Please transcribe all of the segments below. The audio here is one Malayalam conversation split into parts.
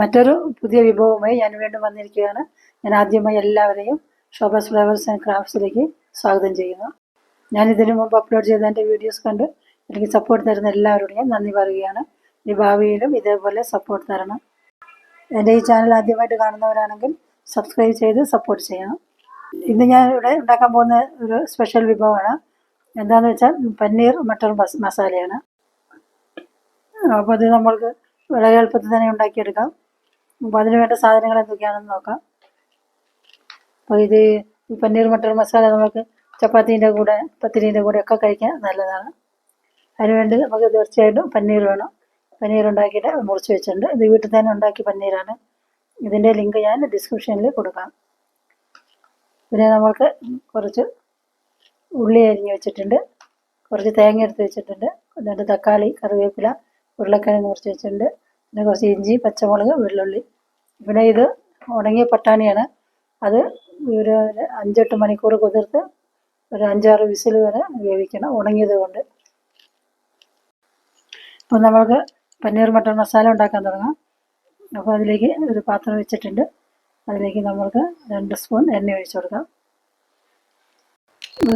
മറ്റൊരു പുതിയ വിഭവവുമായി ഞാൻ വീണ്ടും വന്നിരിക്കുകയാണ്. ഞാൻ ആദ്യമായി എല്ലാവരെയും ഷോബസ് ഫ്ലവേഴ്സ് ആൻഡ് ക്രാഫ്റ്റ്സിലേക്ക് സ്വാഗതം ചെയ്യുന്നു. ഞാൻ ഇതിനു മുമ്പ് അപ്ലോഡ് ചെയ്ത എന്റെ വീഡിയോസ് കണ്ട് എനിക്ക് സപ്പോർട്ട് തരുന്ന എല്ലാവരോടും ഞാൻ നന്ദി പറയുകയാണ്. ഈ ഭാവിയിലും ഇതേപോലെ സപ്പോർട്ട് തരണം. എന്റെ ഈ ചാനൽ ആദ്യമായിട്ട് കാണുന്നവരാണെങ്കിൽ സബ്സ്ക്രൈബ് ചെയ്ത് സപ്പോർട്ട് ചെയ്യണം. ഇന്ന് ഞാൻ ഇവിടെ ഉണ്ടാക്കാൻ പോകുന്ന ഒരു സ്പെഷ്യൽ വിഭവമാണ്. എന്താണെന്ന് വെച്ചാൽ പനീർ മട്ടർ മസ് മസാലയാണ്. അപ്പോൾ അത് നമ്മൾക്ക് വളരെ എളുപ്പത്തിൽ തന്നെ ഉണ്ടാക്കിയെടുക്കാം. അപ്പോൾ അതിന് വേണ്ട സാധനങ്ങൾ എന്തൊക്കെയാണെന്ന് നോക്കാം. അപ്പോൾ ഇത് ഈ പനീർ മട്ടർ മസാല നമുക്ക് ചപ്പാത്തീന്റെ കൂടെ പത്തിരീന്റെ കൂടെ ഒക്കെ കഴിക്കാൻ നല്ലതാണ്. അതിനുവേണ്ടി നമുക്ക് തീർച്ചയായിട്ടും പനീർ വേണം. പനീർ ഉണ്ടാക്കിയിട്ട് മുറിച്ച് വെച്ചിട്ടുണ്ട്. ഇത് വീട്ടിൽ തന്നെ ഉണ്ടാക്കിയ പനീറാണ്. ഇതിന്റെ ലിങ്ക് ഞാൻ ഡിസ്ക്രിപ്ഷനിൽ കൊടുക്കാം. പിന്നെ നമ്മൾക്ക് കുറച്ച് ഉള്ളി അരിഞ്ഞ് വെച്ചിട്ടുണ്ട്. കുറച്ച് തേങ്ങ എടുത്ത് വെച്ചിട്ടുണ്ട്. രണ്ട് തക്കാളി കറിവേപ്പില ഉരുളക്കിഴങ്ങ് മുറിച്ച് വെച്ചിട്ടുണ്ട്. പിന്നെ കുറച്ച് ഇഞ്ചി പച്ചമുളക് വെള്ളുള്ളി. ഇവിടെ ഇത് ഉണങ്ങിയ പട്ടാണിയാണ്. അത് ഒരു അഞ്ചെട്ട് മണിക്കൂർ കുതിർത്ത് ഒരു അഞ്ചാറ് വിസിൽ വരെ വേവിക്കണം ഉണങ്ങിയത് കൊണ്ട്. അപ്പോൾ നമ്മൾക്ക് പനീർ മട്ടൺ മസാല ഉണ്ടാക്കാൻ തുടങ്ങാം. അപ്പോൾ അതിലേക്ക് ഒരു പാത്രം വെച്ചിട്ടുണ്ട്. അതിലേക്ക് നമ്മൾക്ക് രണ്ട് സ്പൂൺ എണ്ണ ഒഴിച്ചു കൊടുക്കാം.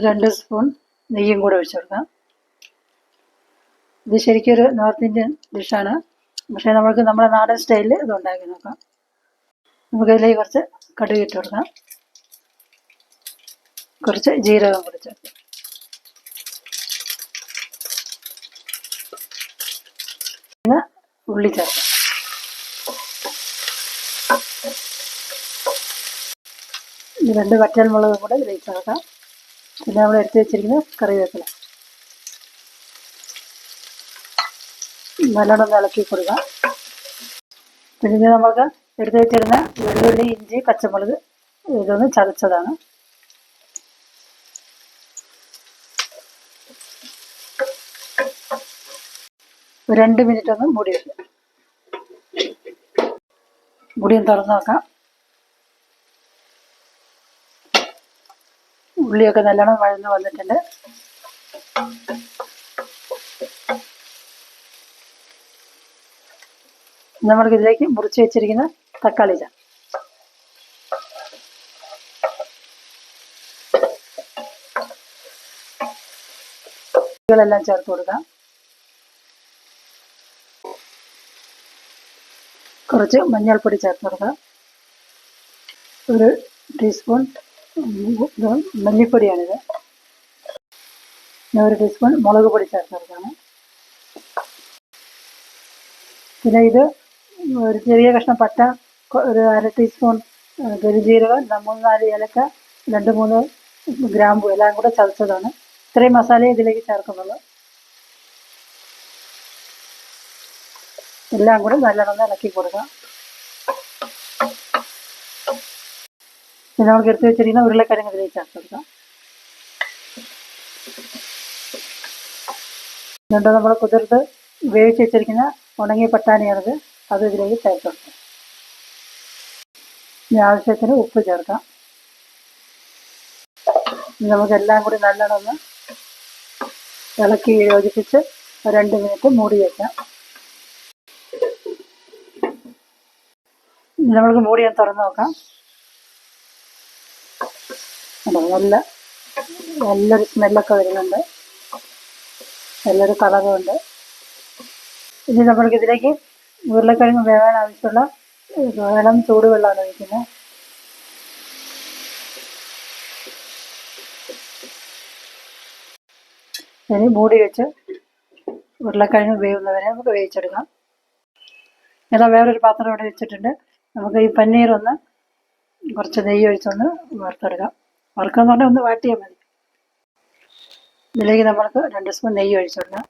രണ്ട് സ്പൂൺ നെയ്യും കൂടെ ഒഴിച്ചു കൊടുക്കാം. ഇത് ശരിക്കും ഒരു നോർത്ത് ഇന്ത്യൻ ഡിഷാണ് പക്ഷേ നമ്മൾക്ക് നമ്മുടെ നാടൻ സ്റ്റൈലിൽ ഇത് ഉണ്ടാക്കി നോക്കാം. നമുക്ക് ഇതിലേക്ക് കുറച്ച് കടുക് ഇട്ട് കൊടുക്കാം. കുറച്ച് ജീരകം കുറച്ച് പിന്നെ ഉള്ളി ചേർക്കാം. രണ്ട് വറ്റൽ മുളകും കൂടെ ഇതിലേക്ക് ചേർക്കാം. പിന്നെ നമ്മൾ എടുത്ത് വെച്ചിരിക്കുന്ന കറിവേപ്പില. നല്ലോണം ഇളക്കി കൊടുക്കാം. പിന്നെ നമുക്ക് എടുത്തു വെച്ചിരുന്ന വെള്ളുള്ളി ഇഞ്ചി പച്ചമുളക് ഇതൊന്ന് ചതച്ചതാണ്. രണ്ട് മിനിറ്റ് ഒന്ന് മുടി വെക്കുക മുടിയും തുറന്ന് നോക്കാം. ഉള്ളിയൊക്കെ നല്ലോണം വഴന്ന് വന്നിട്ടുണ്ട്. നമ്മൾക്ക് ഇതിലേക്ക് മുറിച്ച് വെച്ചിരിക്കുന്ന തക്കാളി ചാ െല്ലാം ചേർത്ത് കൊടുക്കാം. കുറച്ച് മഞ്ഞൾപ്പൊടി ചേർത്ത് കൊടുക്കാം. ഒരു ടീസ്പൂൺ മല്ലിപ്പൊടിയാണിത്. ഒരു ടീസ്പൂൺ മുളക് പൊടി ചേർത്ത് കൊടുക്കാം. പിന്നെ ഇത് ഒരു ചെറിയ കഷ്ണം പട്ട ഒരു അര ടീസ്പൂൺ ഗരിജീരകം മൂന്ന് നാല് ഏലക്ക രണ്ട് മൂന്ന് ഗ്രാമ്പു എല്ലാം കൂടെ ചതച്ചതാണ്. ഇത്രയും മസാല ഇതിലേക്ക് ചേർക്കുന്നുള്ളൂ. എല്ലാം കൂടെ നല്ലോണം ഇളക്കി കൊടുക്കാം പിന്നെ നമുക്ക് എടുത്ത് വെച്ചിരിക്കുന്ന ഉരുളക്കിഴങ്ങ് ഇതിലേക്ക് ചേർത്ത് കൊടുക്കാം. എന്നിട്ട് നമ്മൾ കുതിർത്ത് വേവിച്ച് വെച്ചിരിക്കുന്ന ഉണങ്ങിയ പട്ടാണിയാണിത്. അത് ഇതിലേക്ക് ചേർത്ത് ഇനി ആവശ്യത്തിന് ഉപ്പ് ചേർക്കാം. നമുക്കെല്ലാം കൂടി നല്ലോണം ഒന്ന് ഇളക്കി യോജിപ്പിച്ച് രണ്ട് മിനിറ്റ് മൂടി വയ്ക്കാം നമുക്ക് മൂടി ഞാൻ തുറന്ന് നോക്കാം. നല്ല നല്ലൊരു സ്മെല്ലൊക്കെ വരുന്നുണ്ട്. നല്ലൊരു കളറും ഉണ്ട് ഇനി നമ്മൾക്ക് ഇതിലേക്ക് ഉരുളക്കിഴങ്ങ് വേവാൻ ആവശ്യമുള്ള വെള്ളം ചൂടുവെള്ളമാണ് ഒഴിക്കുന്നത്. ഇനി മൂടി വെച്ച് ഉരുളക്കിഴങ്ങ് വേവുന്നവരെ നമുക്ക് വേവിച്ചെടുക്കാം. ഇതാ വേറൊരു പാത്രം ഇവിടെ വെച്ചിട്ടുണ്ട്. നമുക്ക് ഈ പനീർ ഒന്ന് കുറച്ച് നെയ്യ് ഒഴിച്ചൊന്ന് വറുത്തെടുക്കാം. വറുക്കാന്ന് പറഞ്ഞാൽ ഒന്ന് വാട്ടിയാൽ മതി. ഇതിലേക്ക് നമ്മൾക്ക് രണ്ട് സ്പൂൺ നെയ്യ് ഒഴിച്ചിടണം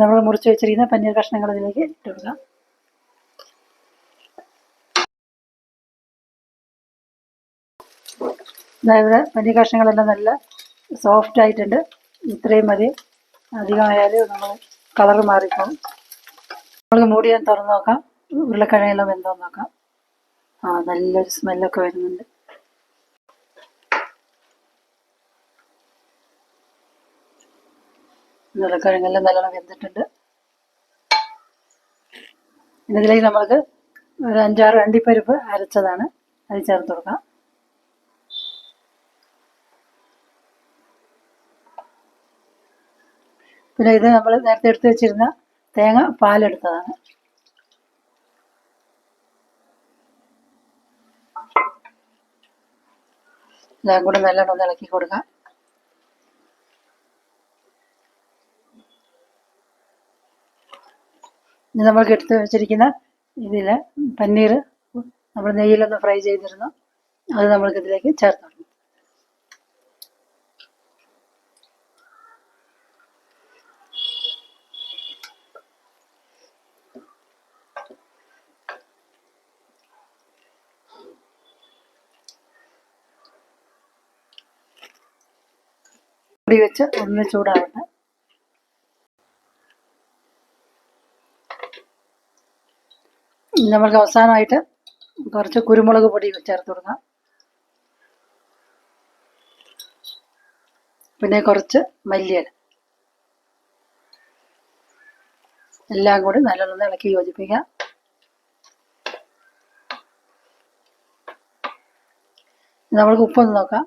നമ്മൾ മുറിച്ച് വെച്ചിരിക്കുന്ന പനീർ കഷ്ണങ്ങൾ ഇതിലേക്ക് ഇട്ട് കൊടുക്കാം. അതായത് പനീർ കഷ്ണങ്ങളെല്ലാം നല്ല സോഫ്റ്റ് ആയിട്ടുണ്ട്. ഇത്രയും മതി. അധികമായാലും നമ്മൾ കളർ മാറിപ്പോകും നമ്മൾ മൂടി ഞാൻ തുറന്ന് നോക്കാം. ഉരുളക്കിഴങ്ങെല്ലാം വെന്തോന്ന് നോക്കാം. ആ നല്ലൊരു സ്മെല്ലൊക്കെ വരുന്നുണ്ട്. ഉരുളക്കിഴങ്ങെല്ലാം നല്ലോണം വെന്തിട്ടുണ്ട്. ഇതിലേക്ക് നമ്മൾക്ക് ഒരു അഞ്ചാറ് അണ്ടിപ്പരിപ്പ് അരച്ചതാണ്. അത് ചേർത്ത് കൊടുക്കാം. പിന്നെ ഇത് നമ്മൾ നേരത്തെ എടുത്തു വെച്ചിരുന്ന തേങ്ങ പാലെടുത്തതാണ്. എല്ലാം കൂടെ നല്ലോണം ഒന്ന് ഇളക്കി കൊടുക്കാം. ഇനി നമ്മൾക്ക് എടുത്ത് വെച്ചിരിക്കുന്ന ഇതിൽ പന്നീർ നമ്മൾ നെയ്യിലൊന്ന് ഫ്രൈ ചെയ്തിരുന്നു. അത് നമ്മൾക്ക് ഇതിലേക്ക് ചേർത്ത് വെച്ച് ഒന്ന് ചൂടാവട്ടെ ഇനി നമ്മൾക്ക് അവസാനമായിട്ട് കുറച്ച് കുരുമുളക് പൊടി ചേർത്ത് കൊടുക്കാം. പിന്നെ കുറച്ച് മല്ലിയില. എല്ലാം കൂടി നല്ലോണം ഇളക്കി യോജിപ്പിക്കാം. നമ്മൾക്ക് ഉപ്പൊന്ന് നോക്കാം.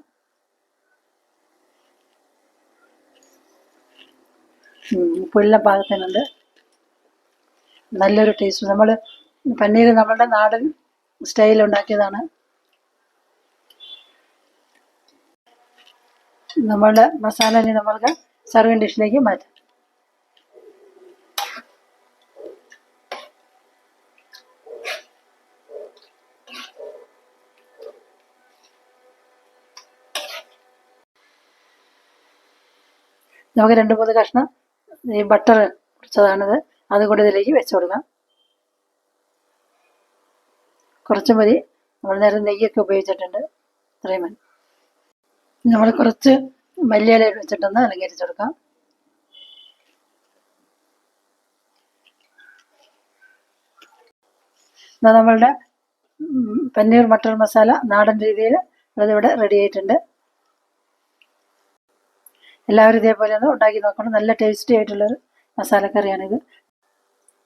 ഉപ്പെല്ലാം പാകത്തിനുണ്ട്. നല്ലൊരു ടേസ്റ്റ് നമ്മൾ പന്നീർ നമ്മളുടെ നാടൻ സ്റ്റൈൽ ഉണ്ടാക്കിയതാണ്. നമ്മളുടെ മസാല ഇനി നമ്മൾക്ക് സർവിങ് ഡിഷിലേക്ക് മാറ്റാം. നമുക്ക് രണ്ട് മൂന്ന് കഷ്ണം ഈ ബട്ടർ കുറച്ചതാണിത് അതും കൂടി ഇതിലേക്ക് വെച്ചു കൊടുക്കാം. കുറച്ച് മതി. നമ്മൾ നേരെ നെയ്യൊക്കെ ഉപയോഗിച്ചിട്ടുണ്ട്. ഇത്രയും മതി. നമ്മൾ കുറച്ച് മല്ലിയില വെച്ചിട്ടൊന്ന് അലങ്കരിച്ചു കൊടുക്കാം. നമ്മളുടെ പനീർ മട്ടർ മസാല നാടൻ രീതിയിൽ അതിവിടെ റെഡി ആയിട്ടുണ്ട്. എല്ലാവരും ഇതേപോലെ ഒന്ന് ഉണ്ടാക്കി നോക്കണം. നല്ല ടേസ്റ്റി ആയിട്ടുള്ളൊരു മസാലക്കറിയാണിത്.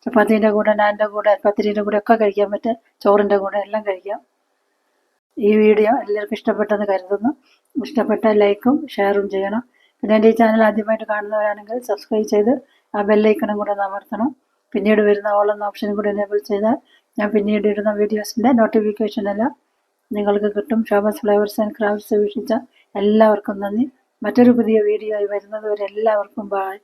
ചപ്പാത്തീന്റെ കൂടെ നാന്റെ കൂടെ പത്തിരീന്റെ കൂടെ ഒക്കെ കഴിക്കാൻ പറ്റും. ചോറിന്റെ കൂടെ എല്ലാം കഴിക്കാം. ഈ വീഡിയോ എല്ലാവർക്കും ഇഷ്ടപ്പെട്ടെന്ന് കരുതുന്നു. ഇഷ്ടപ്പെട്ട ലൈക്കും ഷെയറും ചെയ്യണം. പിന്നെ എന്റെ ഈ ചാനൽ ആദ്യമായിട്ട് കാണുന്നവരാണെങ്കിൽ സബ്സ്ക്രൈബ് ചെയ്ത് ആ ബെല്ലൈക്കണും കൂടെ ഒന്ന് അമർത്തണം. പിന്നീട് വരുന്ന ഓൾ എന്ന ഓപ്ഷനും കൂടെ എനേബിൾ ചെയ്താൽ ഞാൻ പിന്നീട് ഇടുന്ന വീഡിയോസിന്റെ എല്ലാം നിങ്ങൾക്ക് കിട്ടും. ഷോബസ് ഫ്ലേവേഴ്സ് ആൻഡ് ക്രാഫ്റ്റ്സ് വീക്ഷിച്ച എല്ലാവർക്കും നന്ദി. മറ്റൊരു പുതിയ വീഡിയോ ആയി വരുന്നത് വരെ എല്ലാവർക്കും ബായ്